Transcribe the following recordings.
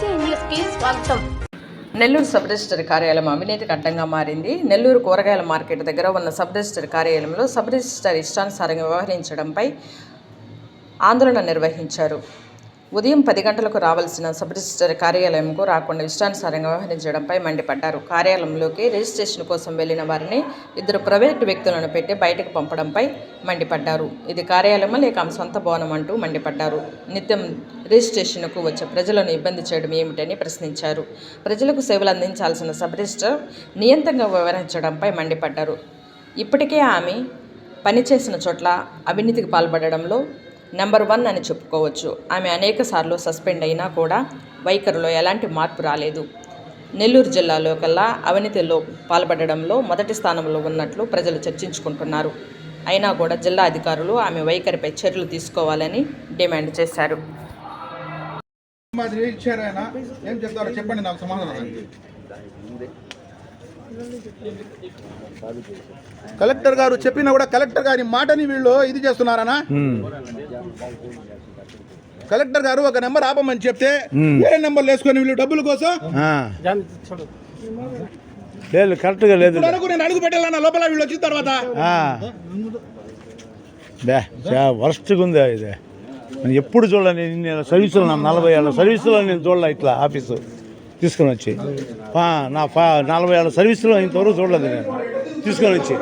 స్వాగతం. Nellore sub register కార్యాలయం అవినీతికి అడ్డంగా మారింది. నెల్లూరు కూరగాయల మార్కెట్ దగ్గర ఉన్న సబ్ రిజిస్టర్ కార్యాలయంలో సబ్ రిజిస్టర్ ఇష్టానుసారంగా వ్యవహరించడంపై ఆందోళన నిర్వహించారు. ఉదయం పది గంటలకు రావాల్సిన సబ్ రిజిస్టర్ కార్యాలయంకు రాకుండా ఇష్టానుసారంగా వ్యవహరించడంపై మండిపడ్డారు. కార్యాలయంలోకి రిజిస్ట్రేషన్ కోసం వెళ్ళిన వారిని ఇద్దరు ప్రైవేటు వ్యక్తులను పెట్టి బయటకు పంపడంపై మండిపడ్డారు. ఇది కార్యాలయమా లేక ఆమె సొంత భవనం అంటూ మండిపడ్డారు. నిత్యం రిజిస్ట్రేషన్కు వచ్చే ప్రజలను ఇబ్బంది చేయడం ఏమిటని ప్రశ్నించారు. ప్రజలకు సేవలు అందించాల్సిన సబ్ రిజిస్టర్ నియంత్రంగా వ్యవహరించడంపై మండిపడ్డారు. ఇప్పటికే ఆమె పనిచేసిన చోట్ల అవినీతికి పాల్పడడంలో నెంబర్ వన్ అని చెప్పుకోవచ్చు. ఆమె అనేక సార్లు సస్పెండ్ అయినా కూడా వైఖరిలో ఎలాంటి మార్పు రాలేదు. నెల్లూరు జిల్లాలో కల్లా అవినీతిలో పాల్పడడంలో మొదటి స్థానంలో ఉన్నట్లు ప్రజలు చర్చించుకుంటున్నారు. అయినా కూడా జిల్లా అధికారులు ఆమె వైఖరిపై చర్యలు తీసుకోవాలని డిమాండ్ చేశారు. మాదిరి ఇచ్చారు ఆయన ఏం చెప్తారో చెప్పండి నాకు సమాధానం. కలెక్టర్ గారు చెప్పినా కూడా కలెక్టర్ గారి మాటని వీళ్ళు ఇది చేస్తున్నారనా? కలెక్టర్ గారు ఒక నెంబర్ ఆపమని చెప్తే వేరే నెంబర్లు వేసుకొని వీళ్ళు డబ్బుల కోసం. లేదు కరెక్ట్గా లేదు. నేను అడుగు పెట్టాలన్న లోపల వీళ్ళు వచ్చిన తర్వాత. వరస్ట్గా ఉంది ఇది. నేను ఎప్పుడు చూడలే నేను సర్వీసులో నా నలభై ఏళ్ళ సర్వీసులో నేను చూడలే ఇట్లా ఆఫీసు తీసుకొని వచ్చి. ఆ, నా ఫా నలభై ఏళ్ళ సర్వీసులో ఇంతవరకు చూడలేదు నేను. తీసుకొని వచ్చి.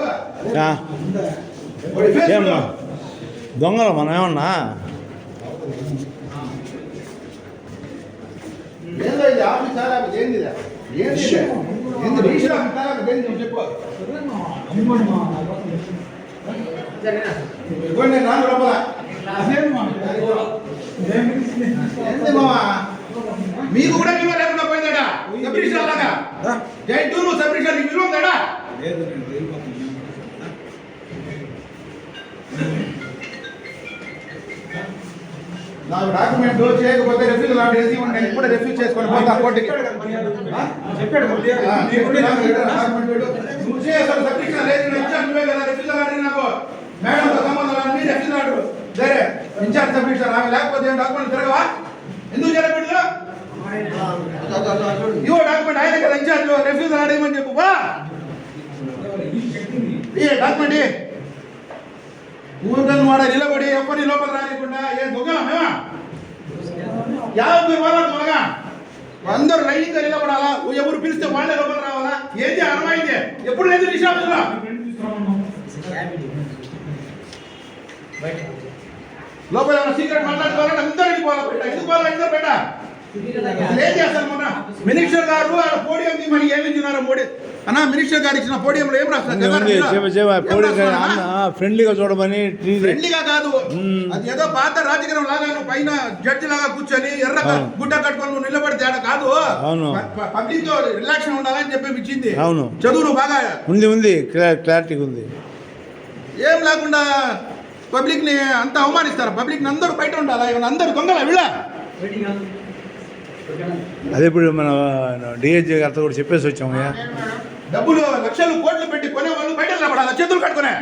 ఆ. ఏమ్మా? దొంగలు మనం ఏమన్నా? మీకు కూడా సబ్ రిజిస్టర్ అలాగా జై టూ నువ్వు సబ్ రిజిస్టర్ నీకు విలువ ఉందాడా నాకు డాక్యుమెంట్ చేయకపోతే రిఫ్యూజ్ లాంటి వేసి నేను ఇప్పుడే రిఫ్యూజ్ చేసుకొని పోతా కోర్టుకి. చెప్పాడు. నువ్వు చేయాల్సిన సబ్మిషన్ లేదు నేను నువ్వే కదా రిఫ్యూజ్ లాంటి నాకు. మేడంతో సంబంధం లేదు నీ రిఫ్యూజ్ లాంటి సరే ఇన్ఛార్జ్ సబ్మిషన్ ఆమె లేకపోతే డాక్యుమెంట్ తిరగవా? ఇవో డాక్యుమెంట్ ఆయన కదా ఇన్ఛార్జ్ రిఫ్యూజ్ ఆడేయమని చెప్పు వా ఏ డాక్యుమెంట్ ఇయ్యి. ఊరికల్ వాడ నిలబడి ఎప్పటి లోపల రానికుండా ఏ దొంగల మేమా యాభై వాళ్ళ త్వరగా అందరూ లైన్గా నిలబడాలా ఎవరు పిలిస్తే వాళ్ళే లోపల రావాలా ఏంది అనమైంది ఎప్పుడు లేదు నిషాపులో లోపల ఏమైనా సీక్రెట్ మాట్లాడుకోవాలంటే అందరూ వెళ్ళిపోవాలా బయట ఎందుకు పోవాలా ఇద్దరు బయట అసలు ఏం చేస్తారు మొన్న మినిస్టర్ గారు ఆ పోడియం మనకి ఏమి ఇచ్చినారు మోడీ? అన్న మినిస్టర్ గారు ఇచ్చిన పోడియంలో ఏం పొడి ఫ్రెండ్లీగా చూడమని ఫ్రెండ్లీగా కాదు. అది ఏదో పాత రాజకీయం లాగా నువ్వు పైన జడ్జి లాగా కూర్చొని ఎర్ర. గుడ్డ కట్టుకొని నువ్వు నిలబడితే ఆడ కాదు. అవును. పబ్లిక్తో రిలాక్షన్ ఉండాలని చెప్పి ఇచ్చింది. అవును. చదువు నువ్వు బాగా ఉంది ఉంది. క్లా- క్లారిటీగా ఉంది. ఏం లేకుండా పబ్లిక్ని అంత అవమానిస్తారు. పబ్లిక్ని అందరూ బయట ఉండాలా? ఇవన్నీ అందరు దొంగల వీళ్ళ? అదే ఇప్పుడు మన డిహెచ్ గారితో కూడా చెప్పేసి వచ్చామయ్యా డబ్బులు లక్షలు కోట్లు పెట్టి కొనే వాళ్ళు బయట నిలబడాలా చేతులు కట్టుకునే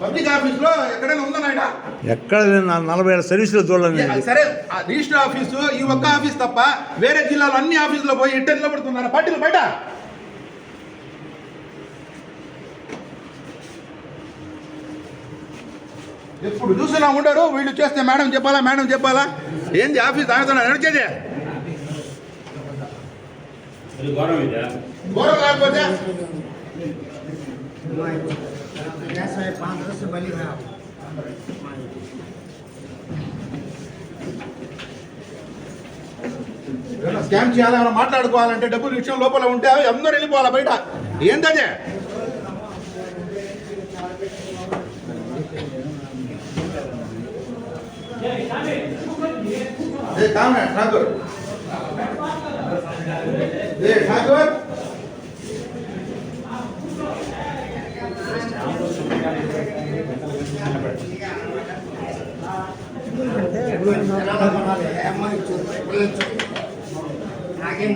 పబ్లిక్ ఆఫీస్లో ఎక్కడైనా ఎక్కడ నలభై ఏళ్ళ సర్వీసులో చూడలేదు. సరే రిజిస్టర్ ఆఫీసు ఈ ఒక్క ఆఫీస్ తప్ప వేరే జిల్లాలో అన్ని ఆఫీసులో పోయి ఇట్ట నిలబడుతున్నారు? పార్టీలు బయట? ఎప్పుడు చూసినా ఉండరు వీళ్ళు చేస్తే మేడం చెప్పాలా మేడం చెప్పాలా? ఏంది ఆఫీస్ ఆయనతో నడిచేది ఘోరం కాకపోతే? ఏదైనా స్కామ్ చేయాలి? ఏమైనా మాట్లాడుకోవాలంటే డబ్బులు విషయం లోపల ఉంటే అందరూ వెళ్ళిపోవాలి బయట? ఏంటదే એ કામ ને ઠાકોર એ ઠાકોર నాగే